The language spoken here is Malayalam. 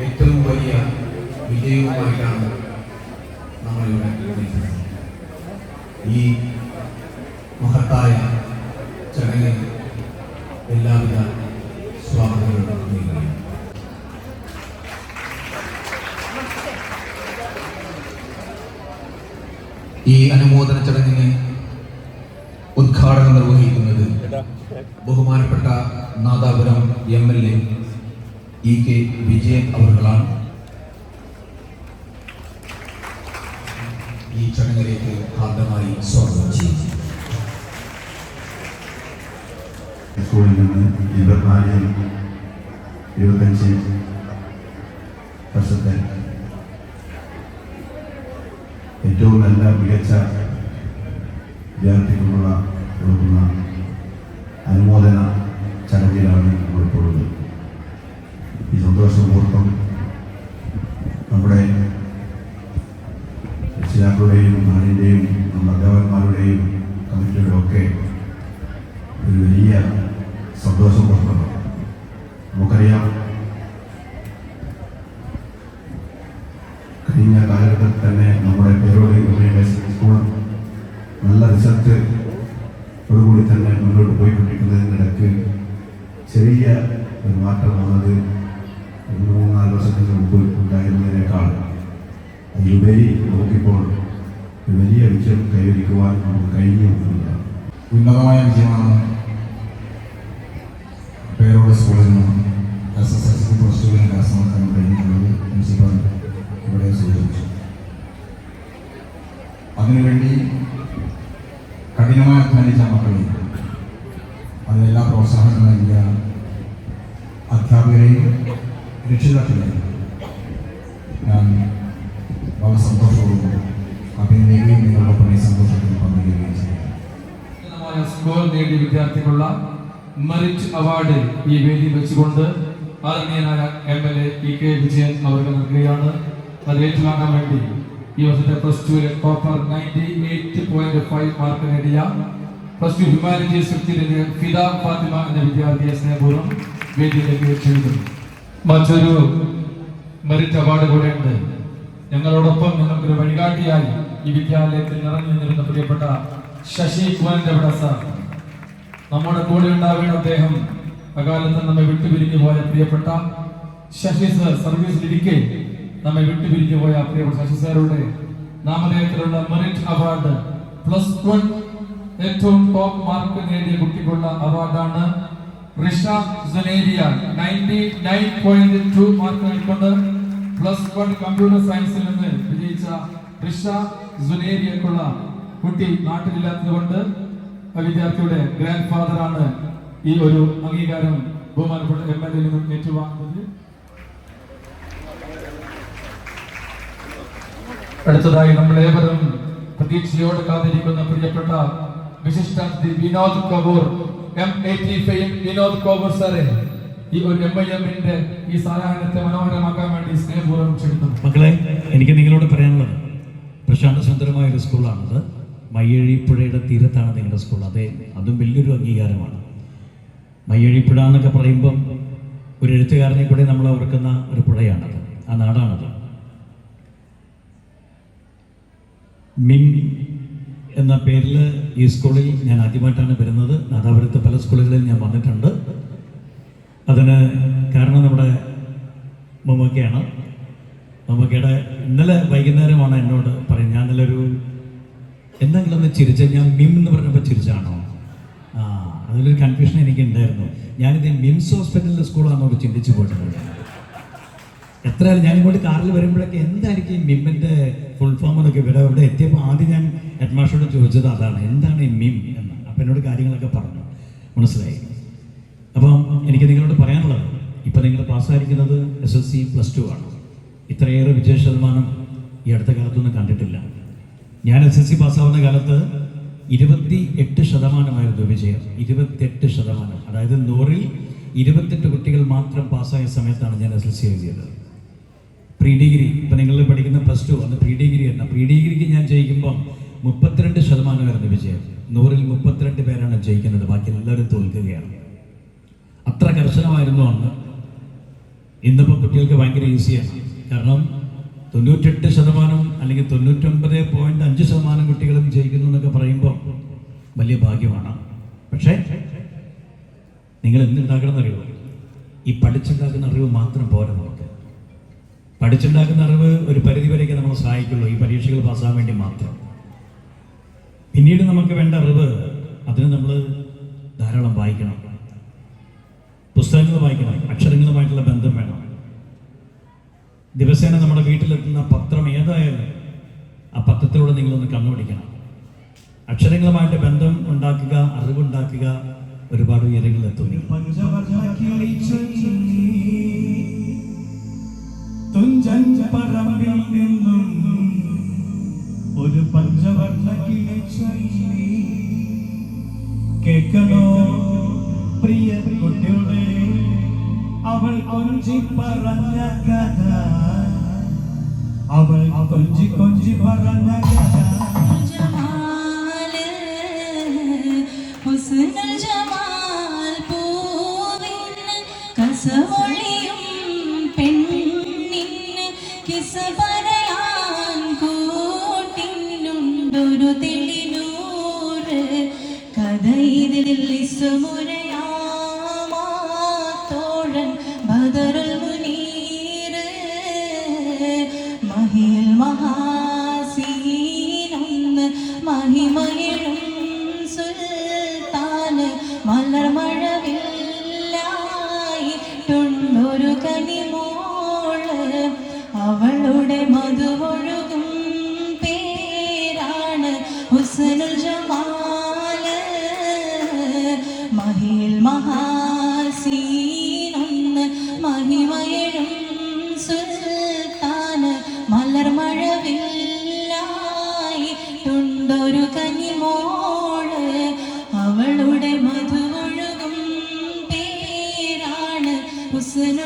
ഏറ്റവും വലിയ വിജയവുമായിട്ടാണ് നമ്മളിവിടെ. ഈ മഹത്തായ ചടങ്ങിൽ എല്ലാവിധ നേരുകയാണ് ഈ അനുമോദന ചടങ്ങിന് ഉദ്ഘാടനം നിർവഹിക്കുന്നത് ബഹുമാനപ്പെട്ട Nadapuram M L A E K Vijayan അവർകളാണ് ഈ ചടങ്ങിലേക്ക് ആദ്യമായി സ്വാഗതം ചെയ്യുന്നു. സ്കൂളിൽ നിന്ന് ഇരുപത്തിനാല് ഇരുപത്തഞ്ച് വർഷത്തെ ഏറ്റവും നല്ല മികച്ച വിദ്യാർത്ഥികളുള്ള കൊടുക്കുന്ന അനുമോദന ചടങ്ങിലാണ് ഉൾപ്പെടുന്നത് ഈ സന്തോഷപൂർവം നമ്മുടെ രക്ഷിതാക്കളുടെയും നാടിന്റെയും നമ്മുടെ ഒരു മൂന്നാൽ വർഷത്തിന് മുമ്പ് ഉണ്ടായിരുന്നതിനേക്കാൾ അതിലുപരി നമുക്കിപ്പോൾ വലിയ വിജയം കൈവരിക്കുവാൻ നമുക്ക് കഴിഞ്ഞു എന്നുള്ളതാണ് ഉന്നതമായ വിജയമാണ് പേരോട് സ്കൂളിൽ നിന്നും S S L C plus ടുവിന് കരസ്ഥമാക്കാൻ കഴിഞ്ഞിട്ടുള്ളത് പ്രിൻസിപ്പൽ ഇവിടെ സൂചിപ്പിച്ചു. അതിനുവേണ്ടി കഠിനമായി അധ്വാനിച്ച മക്കളെ അതിനെല്ലാ പ്രോത്സാഹനം അധ്യാപകരെയും രക്ഷിതാക്കളെയും ഞാൻ വളരെ സന്തോഷവും അഭിനന്ദിക്കുകയും നിങ്ങളോടൊപ്പം ഈ സന്തോഷത്തിൽ പങ്കുവയ്ക്കുകയും ചെയ്യുന്നു. സ്കോർ നേടിയ വിദ്യാർത്ഥികളുള്ള മെറിറ്റ് അവാർഡ് ഈ വേദി വെച്ചുകൊണ്ട് ആദരണീയനായ M L A E K Vijayan അവർക്ക് നൽകുകയാണ്. അത് ഏറ്റുവാങ്ങാൻ വേണ്ടി ഈ വർഷത്തെ plus ടുവിലെ topper ninety eight point five mark നേടിയ പ്ലസ് ടു ഹ്യൂമാനിറ്റീസ് ഫിഫ്റ്റിലെ ഫിദ ഫാത്തിമ എന്ന വിദ്യാർത്ഥിയെ സ്നേഹപൂർവം വേദിയിലേക്ക് വെച്ചിരുന്നു. മറ്റൊരു മെറിറ്റ് അവാർഡ് കൂടെ ഉണ്ട് ഞങ്ങളോടൊപ്പം ഞങ്ങൾക്കൊരു വഴികാട്ടിയായി ഈ വിദ്യാലയത്തിൽ നിറഞ്ഞു നിന്നിരുന്ന പ്രിയപ്പെട്ട ശശി കുമാരന്റെ വിട സാർ. നമ്മുടെ കൂടെ ഉണ്ടാവേണ്ട അദ്ദേഹം അകാലത്ത് നമ്മെ വിട്ടുപിരിഞ്ഞു പോയ പ്രിയപ്പെട്ട ശശി സർ സർവീസിലിരിക്കെ നമ്മെ വിട്ടുപിരിഞ്ഞു പോയ പ്രിയപ്പെട്ട ശശി സാറുടെ നാമധേയത്തിലുള്ള മെറിറ്റ് അവാർഡ് പ്ലസ് വൺ ഏറ്റവും ടോപ്പ് മാർക്ക് നേടിയ കുട്ടിക്കുള്ള അവാർഡാണ് Risha Suneria ninety nine point two mark നേടിക്കൊണ്ട് plus one computer സയൻസിൽ നിന്ന് വിജയിച്ച റിഷ സുനേരിയക്കുള്ള കുട്ടി നാട്ടിലില്ലാത്തത് കൊണ്ട് ആ വിദ്യാർത്ഥിയുടെ ഗ്രാൻഡ് ഫാദറാണ് ഈ ഒരു അംഗീകാരം ബഹുമാനപ്പെട്ട എം എൽ എ നിന്നും ഏറ്റുവാങ്ങുന്നത്. അടുത്തതായി നമ്മളേവരും പ്രതീക്ഷയോടെ കാത്തിരിക്കുന്ന പ്രിയപ്പെട്ട വിശിഷ്ട വിനോദ് കപൂർ എം ഫൈവ് വിനോദ് കപൂർ സാറെ ഈ ഒരു എം ഐ എമ്മിന്റെ ഈ സായാഹ്നത്തെ മനോഹരമാക്കാൻ വേണ്ടി സ്നേഹപൂർവം ചെയ്യുന്നു മക്കളെ എനിക്ക് നിങ്ങളോട് പറയാനുള്ളത് പ്രശാന്ത സുന്ദരമായ ഒരു സ്കൂളാണത്. മയ്യഴിപ്പുഴയുടെ തീരത്താണ് നിങ്ങളുടെ സ്കൂൾ. അതെ അതും വലിയൊരു അംഗീകാരമാണ്. മയ്യഴിപ്പുഴ എന്നൊക്കെ പറയുമ്പം ഒരു എഴുത്തുകാരനെ കൂടെ നമ്മൾ ഓർക്കുന്ന ഒരു പുഴയാണത് ആ നാടാണത്. മിം എന്ന പേരിൽ ഈ സ്കൂളിൽ ഞാൻ ആദ്യമായിട്ടാണ് വരുന്നത്. നാദാപുരത്ത് പല സ്കൂളുകളിൽ ഞാൻ വന്നിട്ടുണ്ട്. അതിന് കാരണം നമ്മുടെ മമ്മൂക്കയാണ്. മമ്മൂക്കയുടെ ഇന്നലെ വൈകുന്നേരമാണ് എന്നോട് പറയുന്നത്. ഞാൻ ഇന്നലെ ഒരു എന്തെങ്കിലും ഒന്ന് ചിരിച്ച ഞാൻ മിം എന്ന് പറഞ്ഞപ്പോൾ ചിരിച്ചാണോ? ആ അതിലൊരു കൺഫ്യൂഷൻ എനിക്ക് ഉണ്ടായിരുന്നു ഞാനിത് മിംസ് ഹോസ്പിറ്റലിലെ സ്കൂളാണെന്നോട് ചിന്തിച്ചു പോയിട്ടുണ്ട്. എത്രയായാലും ഞാൻ ഇങ്ങോട്ട് കാറിൽ വരുമ്പോഴൊക്കെ എന്തായിരിക്കും മിമ്മിന്റെ ഫുൾ ഫോം എന്നൊക്കെ ഇവിടെ ഇവിടെ എത്തിയപ്പോൾ ആദ്യം ഞാൻ ഹെഡ് മാസ്റ്ററോട് ചോദിച്ചത് അതാണ് എന്താണ് ഈ മിം? എന്ന്. അപ്പം എന്നോട് കാര്യങ്ങളൊക്കെ പറഞ്ഞു. മനസ്സിലായി. അപ്പം എനിക്ക് നിങ്ങളോട് പറയാനുള്ളത് ഇപ്പം നിങ്ങൾ പാസ്സായിരിക്കുന്നത് S S C plus two ആണ്. ഇത്രയേറെ വിജയ ശതമാനം ഈ അടുത്ത കാലത്തൊന്നും കണ്ടിട്ടില്ല. ഞാൻ എസ് എസ് സി പാസ്സാവുന്ന കാലത്ത് ഇരുപത്തി എട്ട് ശതമാനമായിരുന്നു വിജയം. ഇരുപത്തെട്ട് ശതമാനം. അതായത് നൂറിൽ ഇരുപത്തെട്ട് കുട്ടികൾ മാത്രം പാസ്സായ സമയത്താണ് ഞാൻ എസ് എൽ സി എഴുതിയത്. Pre degree. ഇപ്പം നിങ്ങൾ പഠിക്കുന്ന പ്ലസ് ടു അന്ന് പ്രീ ഡിഗ്രി എന്ന പ്രീ ഡിഗ്രിക്ക് ഞാൻ ജയിക്കുമ്പം മുപ്പത്തിരണ്ട് ശതമാനമായിരുന്നു വിജയം. നൂറിൽ മുപ്പത്തിരണ്ട് പേരാണ് ജയിക്കുന്നത്. ബാക്കി എല്ലാവരും തോൽക്കുകയാണ്. അത്ര കർശനമായിരുന്നു അന്ന്. ഇന്നിപ്പോൾ കുട്ടികൾക്ക് ഭയങ്കര ഈസിയാണ്. കാരണം തൊണ്ണൂറ്റെട്ട് ശതമാനം അല്ലെങ്കിൽ തൊണ്ണൂറ്റൊമ്പത് പോയിന്റ് അഞ്ച് ശതമാനം കുട്ടികളും ജയിക്കുന്നു എന്നൊക്കെ പറയുമ്പോൾ വലിയ ഭാഗ്യമാണ്. പക്ഷേ നിങ്ങൾ എന്തുണ്ടാക്കണം എന്നറിയുമോ ഈ പഠിച്ചുണ്ടാക്കുന്ന അറിവ് മാത്രം പോരാ നമുക്ക് പഠിച്ചുണ്ടാക്കുന്ന അറിവ് ഒരു പരിധി പരിധിവരെയൊക്കെ നമ്മളെ സഹായിക്കുള്ളൂ. ഈ പരീക്ഷകൾ പാസ്സാകാൻ വേണ്ടി മാത്രം. പിന്നീട് നമുക്ക് വേണ്ട അറിവ് അതിന് നമ്മൾ ധാരാളം വായിക്കണം. പുസ്തകങ്ങൾ വായിക്കണം. അക്ഷരങ്ങളുമായിട്ടുള്ള ബന്ധം വേണം. ദിവസേന നമ്മുടെ വീട്ടിലെത്തുന്ന പത്രം ഏതായാലും ആ പത്രത്തിലൂടെ നിങ്ങളൊന്ന് കണ്ണുപിടിക്കണം. അക്ഷരങ്ങളുമായിട്ട് ബന്ധം ഉണ്ടാക്കുക അറിവുണ്ടാക്കുക ഒരുപാട് ഉയരങ്ങളിലെത്തും. കേൾക്കണോ പ്രിയ കുട്ടിയുടെ അവൾ കൊഞ്ചി പറഞ്ഞ കഥ അവൾ കൊഞ്ചി കൊഞ്ചി പറഞ്ഞ കഥ കഥ തോഴൻ ബദറുൽ മുനീർ. മഹിൽ മഹാസീനൊന്ന് മഹിമയിലും സുൽത്താന് മലർമഴവില്ലായിട്ടുണ്ടൊരു കനിമോൾ അവളുടെ മധുവൊഴുകും പേരാണ് ഹുസ്നുൽ ജമാൽ മലർമഴവില്ലായിട്ടുണ്ടൊരു കനിമോൾ അവളുടെ മധുവൊഴുകും പേരാണ് ഹുസ്നുൽ